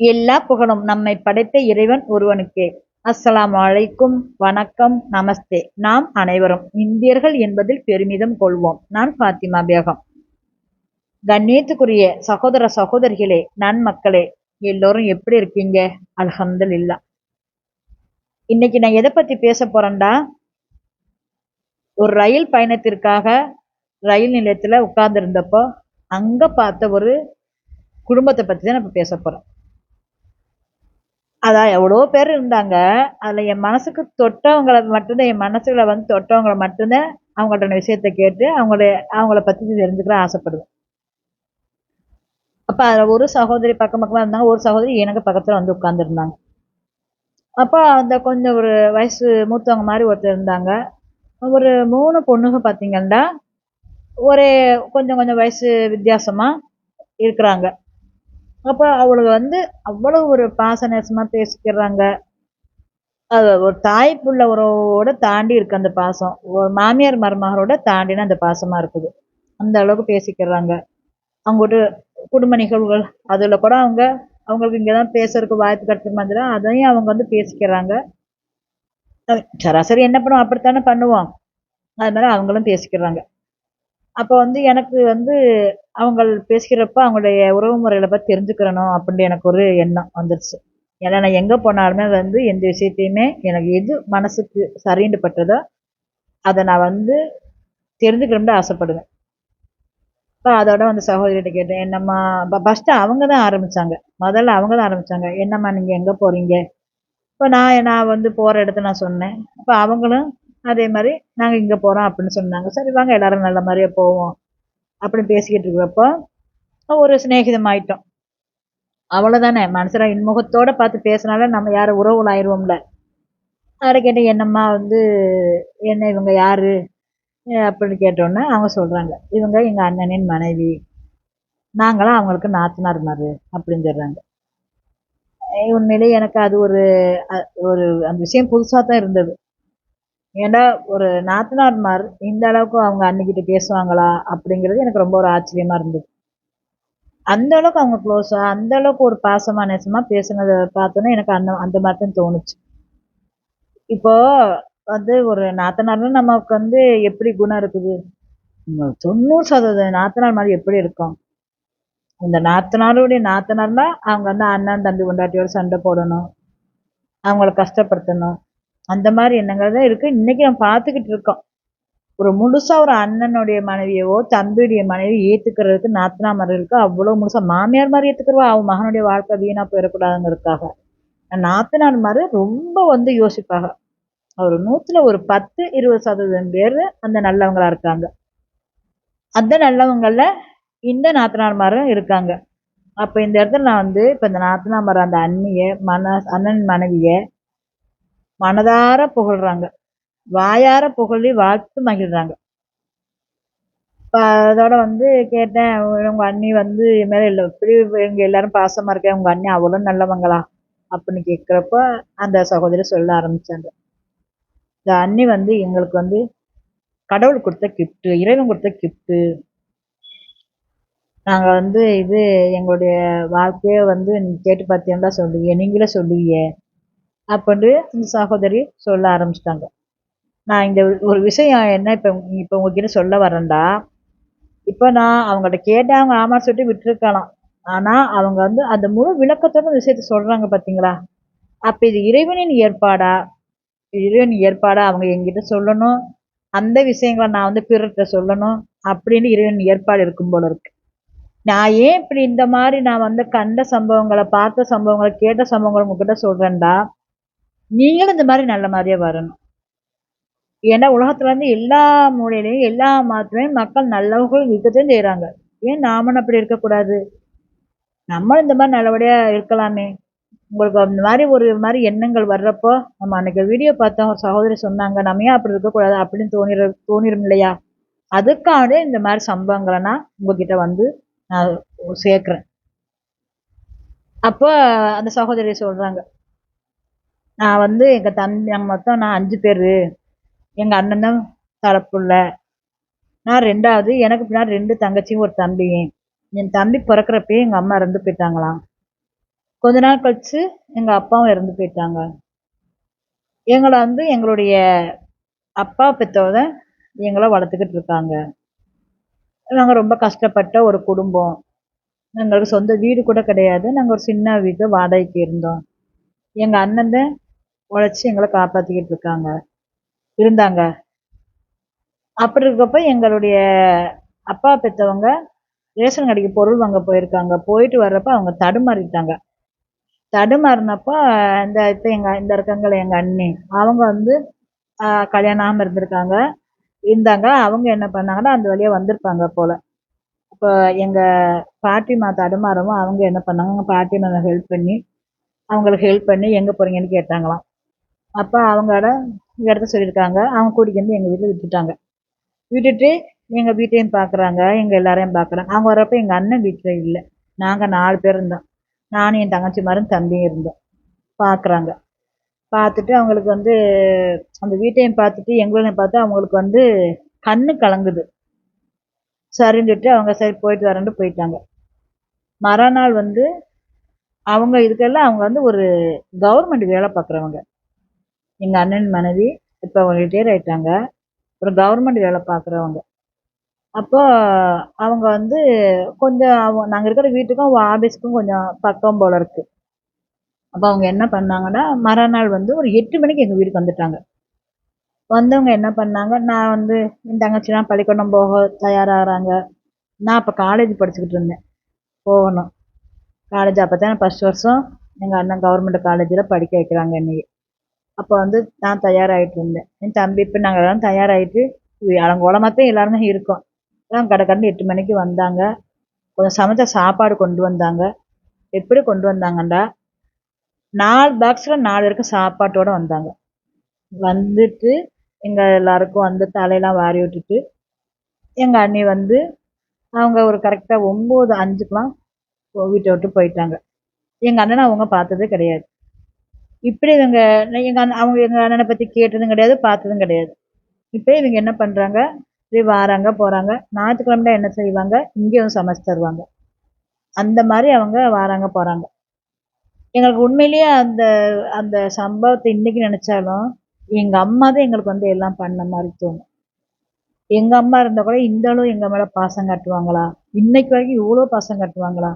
எல்லா புகழும் நம்மை படைத்த இறைவன் ஒருவனுக்கே. அஸ்லாம் அழைக்கும் வணக்கம் நமஸ்தே. நாம் அனைவரும் இந்தியர்கள் என்பதில் பெருமிதம் கொள்வோம். நான் பாத்திமா பேகம். கண்ணியத்துக்குரிய சகோதர சகோதரிகளே நன்மக்களே எல்லோரும் எப்படி இருக்கீங்க? அல்ஹம்துலில்லா. இன்னைக்கு நான் எதை பத்தி பேச போறேன்டா? ஒரு ரயில் பயணத்திற்காக ரயில் நிலையத்துல உட்கார்ந்துருந்தப்போ அங்க பார்த்த ஒரு குடும்பத்தை பத்தி தான் நம்ம பேச போறோம். அதான் எவ்வளோ பேர் இருந்தாங்க. அதுல என் மனசுக்கு தொட்டவங்களை மட்டும்தான் என் மனசுல வந்து தொட்டவங்களை மட்டும்தான் அவங்கள்ட்ட விஷயத்த கேட்டு அவங்கள அவங்கள பத்தி தெரிஞ்சுக்கிற ஆசைப்படுவேன். அப்போ அதுல ஒரு சகோதரி பக்கம் பக்கமாக இருந்தாங்க. ஒரு சகோதரி எனக்கு பக்கத்துல வந்து உட்கார்ந்துருந்தாங்க. அப்போ அந்த கொஞ்சம் ஒரு வயசு மூத்தவங்க மாதிரி ஒருத்தர் இருந்தாங்க. ஒரு மூணு பொண்ணுங்க பார்த்தீங்கன்னா ஒரே கொஞ்சம் கொஞ்சம் வயசு வித்தியாசமா இருக்கிறாங்க. அப்போ அவளுக்கு வந்து அவ்வளவு ஒரு பாசநேசமாக பேசிக்கிறாங்க. அது ஒரு தாய் புள்ள உறவோட தாண்டி இருக்கு அந்த பாசம். ஒரு மாமியார் மருமகளோட தாண்டின அந்த பாசமாக இருக்குது. அந்த அளவுக்கு பேசிக்கிறாங்க. அவங்ககிட்ட குடும்ப நிகழ்வுகள் அதில் கூட அவங்க அவங்களுக்கு இங்கே தான் பேசுறதுக்கு வாய்ப்பு கிடைச்ச மாதிரி அதையும் அவங்க வந்து பேசிக்கிறாங்க. சராசரி என்ன பண்ணுவோம்? அப்படித்தானே பண்ணுவோம். அது மாதிரி அவங்களும் பேசிக்கிறாங்க. அப்போ வந்து எனக்கு வந்து அவங்கள் பேசுகிறப்ப அவங்களுடைய உறவு முறைகளை பற்றி தெரிஞ்சுக்கிறணும் அப்படின்னு எனக்கு ஒரு எண்ணம் வந்துருச்சு. ஏன்னா நான் எங்கே போனாலுமே வந்து எந்த விஷயத்தையுமே எனக்கு எது மனசுக்கு சரின்னு பட்டதோ அதை நான் வந்து தெரிஞ்சுக்கணும்னு ஆசைப்படுவேன். இப்போ அதோட வந்து சகோதரிகிட்ட கேட்டேன் என்னம்மா ஃபஸ்ட்டு அவங்க தான் ஆரம்பிச்சாங்க. முதல்ல அவங்க தான் ஆரம்பித்தாங்க என்னம்மா நீங்கள் எங்கே போகிறீங்க இப்போ நான் நான் வந்து போகிற இடத்த நான் சொன்னேன். இப்போ அவங்களும் அதே மாதிரி நாங்கள் இங்கே போகிறோம் அப்படின்னு சொன்னாங்க. சரி வாங்க எல்லாரும் நல்ல மாதிரியே போவோம் அப்படின்னு பேசிக்கிட்டு இருக்கிறப்போ ஒரு சிநேகிதம் ஆயிட்டோம். அவ்வளோதானே மனசில் இன்முகத்தோடு பார்த்து பேசினாலே நம்ம யாரும் உறவுகள் ஆயிடுவோம்ல அவரை கேட்டேன் என்னம்மா வந்து என்ன இவங்க யார்? அப்படின்னு கேட்டோன்னே அவங்க சொல்கிறாங்க இவங்க எங்கள் அண்ணனின் மனைவி. நாங்களாம் அவங்களுக்கு நாத்தனார் மாதிரி அப்படின்னு சொல்கிறாங்க உண்மையிலே உண்மையிலேயே எனக்கு அது ஒரு ஒரு அந்த விஷயம் புதுசாக தான் இருந்தது. ஏன்டா ஒரு நாத்தனார்மார் இந்த அளவுக்கு அவங்க அன்னிக்கிட்ட பேசுவாங்களா? அப்படிங்கிறது எனக்கு ரொம்ப ஒரு ஆச்சரியமா இருந்தது. அந்த அளவுக்கு அவங்க க்ளோஸா அந்த அளவுக்கு ஒரு பாசமா நேசமா பேசுனதை பார்த்தோன்னே எனக்கு அந்த அந்த மாதிரி தான் தோணுச்சு. இப்போ வந்து ஒரு நாத்தனார்னு நமக்கு வந்து எப்படி குணம் இருக்குது? தொண்ணூறு சதவீத நாத்தனார் மாதிரி எப்படி இருக்கும்? இந்த நாத்தனாருடைய நாத்தனார்னா அவங்க வந்து அண்ணன் தம்பி கொண்டாட்டியோட சண்டை போடணும். அவங்கள கஷ்டப்படுத்தணும். அந்த மாதிரி எண்ணங்கள் தான் இருக்குது இன்றைக்கி நம்ம பார்த்துக்கிட்டு இருக்கோம். ஒரு முழுசாக ஒரு அண்ணனுடைய மனைவியவோ தம்பியுடைய மனைவி ஏத்துக்கிறதுக்கு நாத்தனாமர்களுக்கு அவ்வளோ முழுசாக மாமியார் மாதிரி ஏத்துக்கிறவா? அவன் மகனுடைய வாழ்க்கை வீணாக போயிடக்கூடாதுங்கிறதுக்காக. நாத்தனார் மாதிரி ரொம்ப வந்து யோசிப்பாங்க. ஒரு நூற்றுல ஒரு பத்து இருபது சதவீதம் பேர் அந்த நல்லவங்களாக இருக்காங்க. அந்த நல்லவங்களில் இந்த நாத்தனார்மாரும் இருக்காங்க. அப்போ இந்த இடத்துல நான் வந்து இப்போ இந்த நாத்தனார் அந்த அண்ணியை மன அண்ணன் மனைவியை மனதார புகழ்றாங்க. வாயார புகழி வாழ்த்து மகிழ்றாங்க. இப்போ அதோட வந்து கேட்டேன் உங்க அண்ணி வந்து என் மேல இல்லை இப்படி இவங்க எல்லாரும் பாசமா இருக்கேன் உங்க அண்ணி அவ்வளோ நல்லவங்களா? அப்படின்னு கேட்குறப்ப அந்த சகோதரி சொல்ல ஆரம்பிச்சாங்க. இந்த அண்ணி வந்து எங்களுக்கு வந்து கடவுள் கொடுத்த கிஃப்ட்டு இறைவன் கொடுத்த கிஃப்ட்டு நாங்கள் வந்து இது எங்களுடைய வாழ்க்கையை வந்து நீங்கள் கேட்டு பார்த்தீங்கன்னா சொல்லுவீங்க நீங்களே சொல்லுவீங்க அப்படின்னு அந்த சகோதரி சொல்ல ஆரம்பிச்சிட்டாங்க. நான் இந்த ஒரு விஷயம் என்ன இப்போ இப்போ உங்ககிட்ட சொல்ல வரேன்டா. இப்போ நான் அவங்கள்ட்ட கேட்டேன் அவங்க ஆமா சொல்லிட்டு விட்டுருக்கலாம். ஆனால் அவங்க வந்து அந்த முழு விளக்கத்தோட விஷயத்த சொல்கிறாங்க பார்த்தீங்களா அப்போ இது இறைவனின் ஏற்பாடா? இது இறைவனின் ஏற்பாடா அவங்க எங்கிட்ட சொல்லணும். அந்த விஷயங்களை நான் வந்து பிறர்கிட்ட சொல்லணும் அப்படின்னு இறைவன் ஏற்பாடு இருக்கும் போல இருக்கு. நான் ஏன் இப்படி இந்த மாதிரி நான் வந்து கண்ட சம்பவங்களை பார்த்த சம்பவங்களை கேட்ட சம்பவங்களை உங்ககிட்ட சொல்கிறேன்டா நீங்களும் இந்த மாதிரி நல்ல மாதிரியே வரணும். ஏன்னா உலகத்துல இருந்து எல்லா மூலையிலையும் எல்லா மதத்துலையும் மக்கள் நல்லவர்களும் இருக்கத்தையும் செய்கிறாங்க ஏன் நாமளும் அப்படி இருக்கக்கூடாது? நம்மளும் இந்த மாதிரி நல்லபடியா இருக்கலாமே. உங்களுக்கு அந்த மாதிரி ஒரு மாதிரி எண்ணங்கள் வர்றப்போ நம்ம அன்னைக்கு வீடியோ பார்த்தோம் ஒரு சகோதரி சொன்னாங்க நம்ம ஏன் அப்படி இருக்கக்கூடாது? அப்படின்னு தோணிர தோணிரும் இல்லையா? அதுக்காக இந்த மாதிரி சம்பவங்களை நான் உங்ககிட்ட வந்து நான் சேர்க்குறேன். அப்போ அந்த சகோதரி சொல்றாங்க நான் வந்து எங்கள் தம்பி நாங்கள் மொத்தம் நான் அஞ்சு பேர். எங்கள் அண்ணன் தான் தலைப்புள்ள நான் ரெண்டாவது எனக்கு பின்னாடி ரெண்டு தங்கச்சியும் ஒரு தம்பியும் என் தம்பி பிறக்கிறப்பயே எங்கள் அம்மா இறந்து போயிட்டாங்களாம். கொஞ்ச நாள் கழித்து எங்கள் அப்பாவும் இறந்து போயிட்டாங்க. எங்களை வந்து எங்களுடைய அப்பா பெற்றவத எங்களை வளர்த்துக்கிட்டு இருக்காங்க. நாங்கள் ரொம்ப கஷ்டப்பட்ட ஒரு குடும்பம். எங்களுக்கு சொந்த வீடு கூட கிடையாது. நாங்கள் ஒரு சின்ன வீட்டு வாடகைக்கு இருந்தோம். எங்கள் அண்ணன் தான் உழைச்சி எங்களை காப்பாற்றிக்கிட்டு இருக்காங்க. இருந்தாங்க. அப்படி இருக்கப்ப எங்களுடைய அப்பா பெற்றவங்க ரேஷன் கடைக்கு பொருள் வாங்க போயிருக்காங்க. போயிட்டு வர்றப்ப அவங்க தடுமாறிட்டாங்க. தடுமாறினப்போ இந்த இப்போ எங்கள் இந்த இருக்காங்களே எங்கள் அண்ணி அவங்க வந்து கல்யாணம் ஆகாமல் இருந்திருக்காங்க. இருந்தாங்க. அவங்க என்ன பண்ணாங்கன்னா அந்த வழியாக வந்திருப்பாங்க போல். இப்போ எங்கள் பாட்டிமா தடுமாறவும் அவங்க என்ன பண்ணாங்க எங்கள் பாட்டிமா ஹெல்ப் பண்ணி அவங்களுக்கு ஹெல்ப் பண்ணி எங்கே போகிறீங்கன்னு கேட்டாங்களாம். அப்போ அவங்களோட இடத்த சொல்லியிருக்காங்க. அவங்க கூட்டிகிட்டு வந்து எங்கள் வீட்டில் விட்டுட்டாங்க. விட்டுட்டு எங்கள் வீட்டையும் பார்க்குறாங்க எங்கள் எல்லாரையும் பார்க்குறாங்க அவங்க வரப்போ எங்கள் அண்ணன் வீட்டில் இல்லை. நாங்கள் நாலு பேர் இருந்தோம். நானும் என் தங்கச்சி மாரும் தம்பியும் இருந்தோம். பார்க்குறாங்க பார்த்துட்டு அவங்களுக்கு வந்து அந்த வீட்டையும் பார்த்துட்டு எங்களையும் பார்த்து அவங்களுக்கு வந்து கண்ணு கலங்குது. சரின்னு சொல்லிட்டு அவங்க சரி போயிட்டு வரேன்ட்டு போயிட்டாங்க. மறுநாள் வந்து அவங்க இதுக்கெல்லாம் அவங்க வந்து ஒரு கவர்மெண்ட் வேலை பார்க்குறவங்க எங்கள் அண்ணன் மனைவி இப்போ அவங்க ரிட்டையர் ஆகிட்டாங்க ஒரு கவர்மெண்ட் வேலை பார்க்குறவங்க அப்போ அவங்க வந்து கொஞ்சம் அவங்க நாங்கள் இருக்கிற வீட்டுக்கும் அவங்க ஆஃபீஸுக்கும் கொஞ்சம் பக்கம் போல் இருக்கு. அப்போ அவங்க என்ன பண்ணாங்கன்னா மறுநாள் வந்து ஒரு எட்டு மணிக்கு எங்கள் வீட்டுக்கு வந்துட்டாங்க. வந்தவங்க என்ன பண்ணாங்க நான் வந்து என் தங்கச்சிலாம் பள்ளிக்கூடம் போக தயாராகிறாங்க. நான் அப்போ காலேஜ் படிச்சுக்கிட்டு இருந்தேன். போகணும். காலேஜ் அப்போ தான் ஃபஸ்ட் வருஷம் எங்கள் அண்ணன் கவர்மெண்ட் காலேஜில் படிக்க வைக்கிறாங்க என்னையே. அப்போ வந்து நான் தயாராகிட்டு இருந்தேன். என் தம்பி இப்போ நாங்கள் எல்லாம் தயாராகிட்டு அலங்கோலமாக தான் எல்லாருமே இருக்கோம். எல்லாம் கடை கடந்து எட்டு மணிக்கு வந்தாங்க. கொஞ்சம் சமைச்ச சாப்பாடு கொண்டு வந்தாங்க. எப்படி கொண்டு வந்தாங்கண்டா? நாலு பாக்ஸில் நாலு பேருக்கு சாப்பாட்டோடு வந்தாங்க. வந்துட்டு எங்கள் எல்லாருக்கும் வந்து தலையெல்லாம் வாரி விட்டுட்டு எங்கள் அண்ணி வந்து அவங்க ஒரு கரெக்டாக ஒம்பது அஞ்சுக்கெலாம் வீட்டை விட்டு போயிட்டாங்க. எங்கள் அண்ணனை அவங்க பார்த்ததே கிடையாது. இப்படி இவங்க எங்கள் அண்ணன் அவங்க எங்கள் அண்ணனை பற்றி கேட்டதும் கிடையாது பார்த்ததும் கிடையாது. இப்போ இவங்க என்ன பண்ணுறாங்க இப்படி வாராங்க போகிறாங்க ஞாயிற்றுக்கிழமை என்ன செய்வாங்க? இங்கேயும் சமைச்சு தருவாங்க. அந்த மாதிரி அவங்க வாராங்க போகிறாங்க எங்களுக்கு உண்மையிலேயே அந்த அந்த சம்பவத்தை இன்றைக்கி நினச்சாலும் எங்கள் அம்மா தான் எங்களுக்கு வந்து எல்லாம் பண்ண மாதிரி தோணும். எங்கள் அம்மா இருந்தால் கூட இந்த அளவு எங்கள் மேலே பாசம் காட்டுவாங்களா? இன்னைக்கு வரைக்கும் இவ்வளோ பாசம் காட்டுவாங்களா?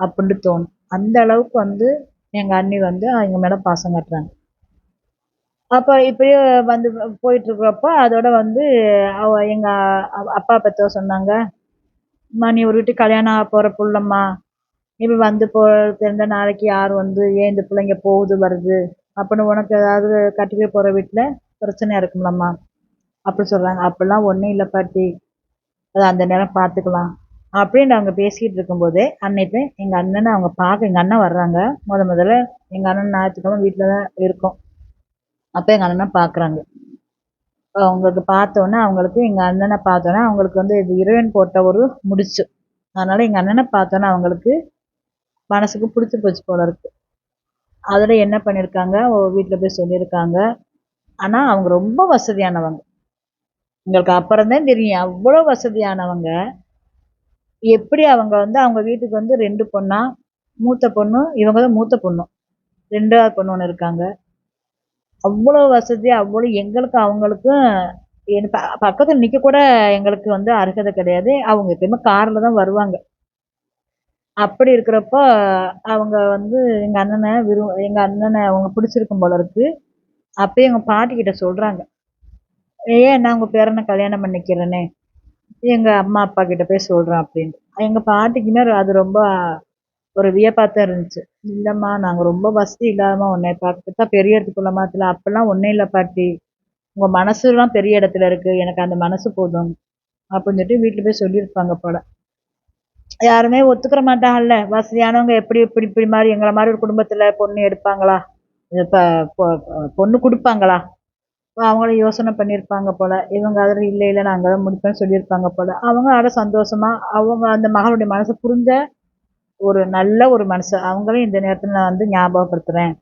அப்படின்ட்டு தோணும். அந்த அளவுக்கு வந்து எங்கள் அண்ணி வந்து எங்கள் மேலே பாசம் காட்டுறாங்க. அப்போ இப்படியே வந்து போயிட்டுருக்குறப்போ அதோட வந்து அவ எங்கள் அப்பா பெற்றவ சொன்னாங்க அம்மா நீ ஒரு வீட்டுக்கு கல்யாணம் ஆக போகிற பிள்ளம்மா. இப்போ வந்து போ தெரிந்த நாளைக்கு யார் வந்து ஏன் இந்த பிள்ளைங்க போகுது வருது? அப்படின்னு உனக்கு ஏதாவது கட்டிக்க போகிற வீட்டில் பிரச்சனையாக இருக்கும்லம்மா. அப்படி சொல்கிறாங்க அப்படிலாம் ஒன்றும் இல்லை பாட்டி. அது அந்த நேரம் பார்த்துக்கலாம். அப்படின்னு நாங்கள் பேசிக்கிட்டு இருக்கும்போதே அன்னைக்கு எங்கள் அண்ணனை அவங்க பார்க்க எங்கள் அண்ணன் வர்றாங்க. முத முதல்ல எங்கள் அண்ணன் ஞாயிற்றுக்கிழமை வீட்டில் தான் இருக்கோம். அப்போ எங்கள் அண்ணனை பார்க்குறாங்க அவங்களுக்கு பார்த்தோன்னே அவங்களுக்கு எங்கள் அண்ணனை பார்த்தோன்னே அவங்களுக்கு வந்து இது இறைவன் போட்ட ஒரு முடிச்சு. அதனால் எங்கள் அண்ணனை பார்த்தோன்னே அவங்களுக்கு மனசுக்கு பிடிச்சி போச்சு போல இருக்கு. அதில் என்ன பண்ணியிருக்காங்க வீட்டில் போய் சொல்லியிருக்காங்க ஆனால் அவங்க ரொம்ப வசதியானவங்க. எங்களுக்கு அப்புறம்தான் தெரியும். அவ்வளோ வசதியானவங்க. எப்படி அவங்க வந்து அவங்க வீட்டுக்கு வந்து ரெண்டு பொண்ணா மூத்த பொண்ணு இவங்க தான் மூத்த பொண்ணு. ரெண்டாவது பொண்ணு ஒன்று இருக்காங்க. அவ்வளோ வசதி அவ்வளோ எங்களுக்கு அவங்களுக்கும் என் ப பக்கத்தில் நிற்க கூட எங்களுக்கு வந்து அருகதை கிடையாது. அவங்க எப்பயுமே காரில் தான் வருவாங்க. அப்படி இருக்கிறப்போ அவங்க வந்து எங்கள் அண்ணனை விரு எங்கள் அண்ணனை அவங்க பிடிச்சிருக்கும் போல இருக்கு. அப்போயும் எங்கள் பாட்டிக்கிட்ட சொல்கிறாங்க ஏன் நான் உங்கள் பேரனை கல்யாணம் பண்ணிக்கிறேனே. எங்கள் அம்மா அப்பா கிட்ட போய் சொல்கிறேன் அப்படின்ட்டு. எங்கள் பாட்டிக்குன்னு அது ரொம்ப ஒரு வியப்பாக தான் இருந்துச்சு. இல்லைம்மா நாங்கள் ரொம்ப வசதி இல்லாமல் உன்னை பார்த்தா பெரிய இடத்துக்குள்ள மாற்றல அப்போல்லாம் ஒன்றும் இல்லை பாட்டி. உங்கள் மனசுலாம் பெரிய இடத்துல இருக்குது எனக்கு அந்த மனசு போதும் அப்படின்னு சொல்லிட்டு வீட்டில் போய் சொல்லியிருப்பாங்க போல். யாருமே ஒத்துக்கிற மாட்டாங்கல்ல. வசதியானவங்க எப்படி இப்படி இப்படி மாதிரி எங்களை மாதிரி ஒரு குடும்பத்தில் பொண்ணு எடுப்பாங்களா? இப்போ பொண்ணு கொடுப்பாங்களா? அவங்களும் யோசனை பண்ணியிருப்பாங்க போல். இவங்க அதில் இல்லை இல்லை நான் அங்கே தான் முடிப்பேன்னு சொல்லியிருப்பாங்க போல். அவங்க அட சந்தோஷமாக அவங்க அந்த மகளுடைய மனசை புரிஞ்ச ஒரு நல்ல ஒரு மனசு. அவங்களும் இந்த நேரத்தில் நான் வந்து ஞாபகப்படுத்துகிறேன்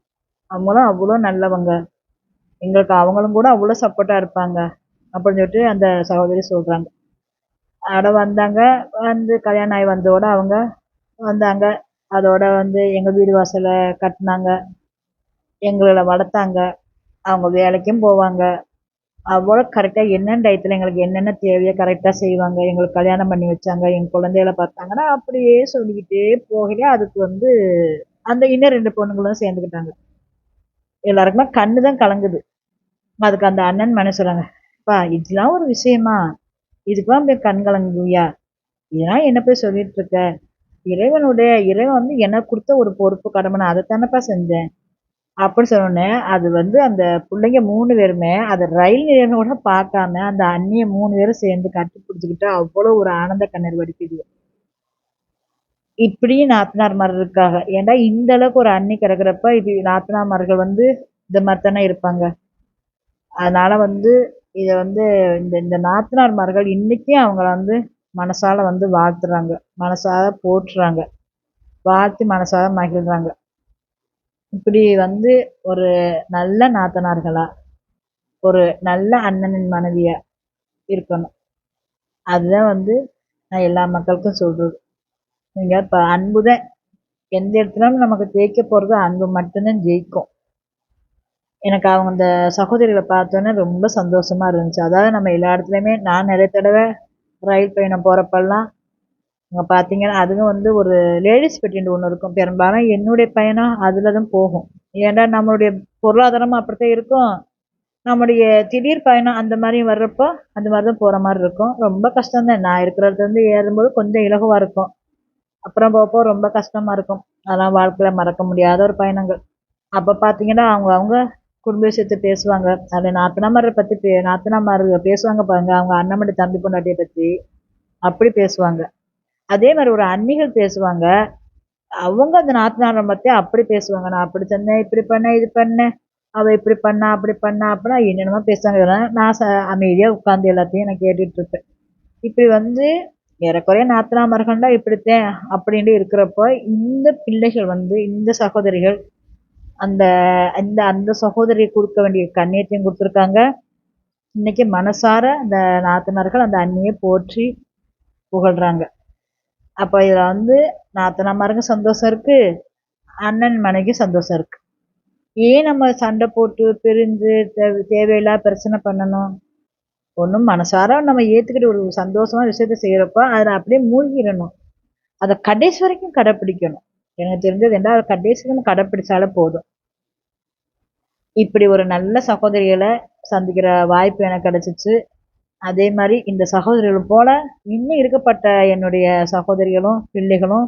அவங்களும் அவ்வளோ நல்லவங்க. எங்களுக்கு அவங்களும் கூட அவ்வளோ சப்போர்ட்டாக இருப்பாங்க. அப்படின்னு சொல்லிட்டு அந்த சகோதரி சொல்கிறாங்க அட வந்தாங்க. வந்து கல்யாணம் ஆகி வந்தோட அவங்க வந்தாங்க. அதோட வந்து எங்கள் வீடு வாசலை கட்டினாங்க. எங்களை வளர்த்தாங்க. அவங்க வேலைக்கும் போவாங்க. அவ்வளோ கரெக்டாக என்னென்ன டயத்தில் எங்களுக்கு என்னென்ன தேவையோ கரெக்டாக செய்வாங்க. எங்களுக்கு கல்யாணம் பண்ணி வச்சாங்க. எங்கள் குழந்தைகள பார்த்தாங்கன்னா அப்படியே சொல்லிக்கிட்டே போகலே அதுக்கு வந்து அந்த இன்னும் ரெண்டு பொண்ணுங்களும் சேர்ந்துக்கிட்டாங்க. எல்லாருக்குமே கண்ணு தான் கலங்குது. அதுக்கு அந்த அண்ணன் மனசு சொல்கிறாங்க இதெல்லாம் ஒரு விஷயமா? இதுக்கெல்லாம் போய் கண் கலங்குவியா? இதெல்லாம் என்ன போய் சொல்லிட்டு இருக்க? இறைவனுடைய இறைவன் வந்து எனக்கு கொடுத்த ஒரு பொறுப்பு கடமை. நான் அதை தானேப்பா செஞ்சேன். அப்படின்னு சொன்னோடனே அது வந்து அந்த பிள்ளைங்க மூணு பேருமே அதை ரயில் நிலையம் கூட பார்க்காம அந்த அண்ணியை மூணு பேரும் சேர்ந்து கட்டி பிடிச்சிக்கிட்டு அவ்வளோ ஒரு ஆனந்த கண்ணீர் வடிக்குது. இப்படியும் நாத்தனார்மார்கள் இருக்காங்க. ஏன்னா இந்த அளவுக்கு ஒரு அண்ணி கிடக்குறப்ப இப்படி நாத்தனார்மார்கள் வந்து இந்த மாதிரி தானே இருப்பாங்க. அதனால வந்து இதை வந்து இந்த இந்த நாத்தனார்மார்கள் இன்னைக்கும் அவங்கள வந்து மனசால வந்து வாழ்த்துறாங்க. மனசால போற்றுறாங்க. வாழ்த்து மனசால மகிழ்றாங்க. இப்படி வந்து ஒரு நல்ல நாத்தனார்களா ஒரு நல்ல அண்ணனின் மனைவியா இருக்கணும். அதுதான் வந்து நான் எல்லா மக்களுக்கும் சொல்றது. நீங்க இப்போ அன்பு தான் எந்த இடத்துலையும் நமக்கு ஜெயிக்க போகிறது அன்பு மட்டும்தான் ஜெயிக்கும். எனக்கு அவங்க அந்த சகோதரிகளை பார்த்தோன்னே ரொம்ப சந்தோஷமா இருந்துச்சு. அதாவது நம்ம எல்லா இடத்துலையுமே நான் நிறைய தடவை ரயில் பயணம் போகிறப்பெல்லாம் அங்கே பார்த்தீங்கன்னா அதுவும் வந்து ஒரு லேடிஸ் பெட்டின்னு ஒன்று இருக்கும். பெரும்பாலும் என்னுடைய பயணம் அதில் தான் போகும். ஏன்னா நம்மளுடைய பொருளாதாரமும் அப்படித்தான் இருக்கும். நம்முடைய திடீர் பயணம் அந்த மாதிரி வர்றப்போ அந்த மாதிரி தான் போகிற மாதிரி இருக்கும். ரொம்ப கஷ்டம்தான். நான் இருக்கிற இடத்துல இருந்து ஏறும்போது கொஞ்சம் இலகுவாக இருக்கும். அப்புறம் போகப்போ ரொம்ப கஷ்டமாக இருக்கும். அதெல்லாம் வாழ்க்கையில் மறக்க முடியாத ஒரு பயணங்கள். அப்போ பார்த்தீங்கன்னா அவங்க அவங்க குடும்ப விஷயத்தை பேசுவாங்க. அதில் நாத்தனாமாரை பற்றி பே நாத்தனாமார் பேசுவாங்க பாருங்க. அவங்க அண்ணன் தம்பி பொண்டாட்டியை பற்றி அப்படி பேசுவாங்க. அதே மாதிரி ஒரு அன்னிகள் பேசுவாங்க. அவங்க அந்த நாத்தனாரை பற்றி அப்படி பேசுவாங்க. நான் அப்படி சொன்னேன் இப்படி பண்ணேன் இது பண்ணேன். அவள் இப்படி பண்ணா அப்படி பண்ணா அப்படின்னா என்னென்னமோ பேசுவாங்க. இதெல்லாம் நான் ச அமைதியாக உட்காந்து எல்லாத்தையும் நான் கேட்டுட்டு இருப்பேன் இப்படி வந்து ஏறக்குறைய நாத்தனா மரகண்டா இப்படித்தேன் அப்படின்ட்டு இருக்கிறப்போ இந்த பிள்ளைகள் வந்து இந்த சகோதரிகள் அந்த இந்த அந்த சகோதரி கொடுக்க வேண்டிய கண்ணியத்தையும் கொடுத்துருக்காங்க. இன்னைக்கு மனசார அந்த நாத்தனார்கள் அந்த அண்ணியை போற்றி புகழ்கிறாங்க அப்போ இதில் வந்து நாத்தனாமாருக்கும் சந்தோஷம் இருக்குது அண்ணன் மனைக்கும் சந்தோஷம் இருக்குது ஏன் நம்ம சண்டை போட்டு பிரிஞ்சு தேவை தேவையில்லாத பிரச்சனை பண்ணணும்? ஒன்றும் மனசார நம்ம ஏற்றுக்கிட்டு ஒரு சந்தோஷமாக விஷயத்த செய்கிறப்போ அதில் அப்படியே மூழ்கிடணும். அதை கடைசி வரைக்கும் கடைப்பிடிக்கணும். எனக்கு தெரிஞ்சது என்ன அதை கடைசி வரைக்கும் கடைப்பிடிச்சாலே போதும். இப்படி ஒரு நல்ல சகோதரிகளை சந்திக்கிற வாய்ப்பு எனக்கு கிடச்சிச்சு. அதே மாதிரி இந்த சகோதரிகள் போல இன்னும் இருக்கப்பட்ட என்னுடைய சகோதரிகளும் பிள்ளைகளும்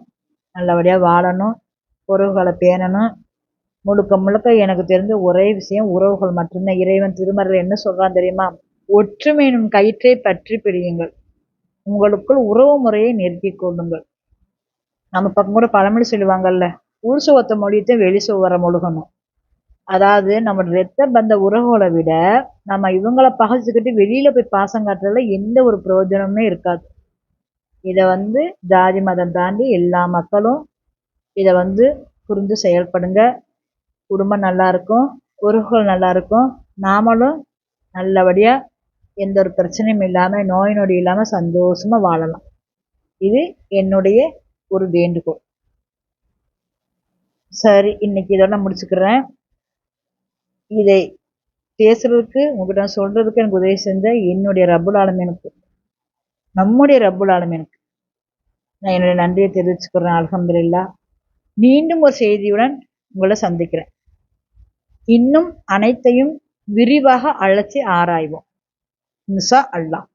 நல்லபடியாக வாழணும் உறவுகளை பேணணும். முழுக்க முழுக்க எனக்கு தெரிஞ்ச ஒரே விஷயம் உறவுகள் மட்டும்தான். இறைவன் திருமறையில் என்ன சொல்கிறான் தெரியுமா? ஒற்றுமையினும் கயிற்றை பற்றி பிடியுங்கள் உங்களுக்குள் உறவு முறையை நெருக்கிக் கொள்ளுங்கள். நம்ம பக்கம் கூட பழமொழி சொல்லுவாங்கல்ல உள் சுவத்த மொழியத்தையும் வெளி சுவர மொழுகணும். அதாவது நம்ம ரத்த பந்த உறவுகளை விட நம்ம இவங்கள பகைச்சிக்கிட்டு வெளியில போய் பாசம் காட்டுறதுல எந்த ஒரு பிரயோஜனமுமே இருக்காது. இதை வந்து ஜாதி மதம் தாண்டி எல்லா மக்களும் இதை வந்து புரிந்து செயல்படுங்க. குடும்பம் நல்லா இருக்கும் உறவுகள் நல்லா இருக்கும். நாமளும் நல்லபடியாக எந்த ஒரு பிரச்சனையும் இல்லாமல் நோய் நொடி இல்லாமல் சந்தோஷமாக வாழலாம். இது என்னுடைய ஒரு வேண்டுகோள். சரி இன்னைக்கு இதோட முடிச்சுக்கிறேன். இதை பேசுறதுக்கு உங்ககிட்ட சொல்றதுக்கு எனக்கு உதவி செஞ்ச என்னுடைய ரப்புல் ஆலமீனுக்கு நம்முடைய ரப்புல் ஆலமீனுக்கு நான் என்னுடைய நன்றியை தெரிவிச்சுக்கிறேன் அலமதுல்லா மீண்டும் ஒரு செய்தியுடன் உங்களை சந்திக்கிறேன். இன்னும் அனைத்தையும் விரிவாக அழைச்சி ஆராய்வோம். நிசா அல்லாஹ்.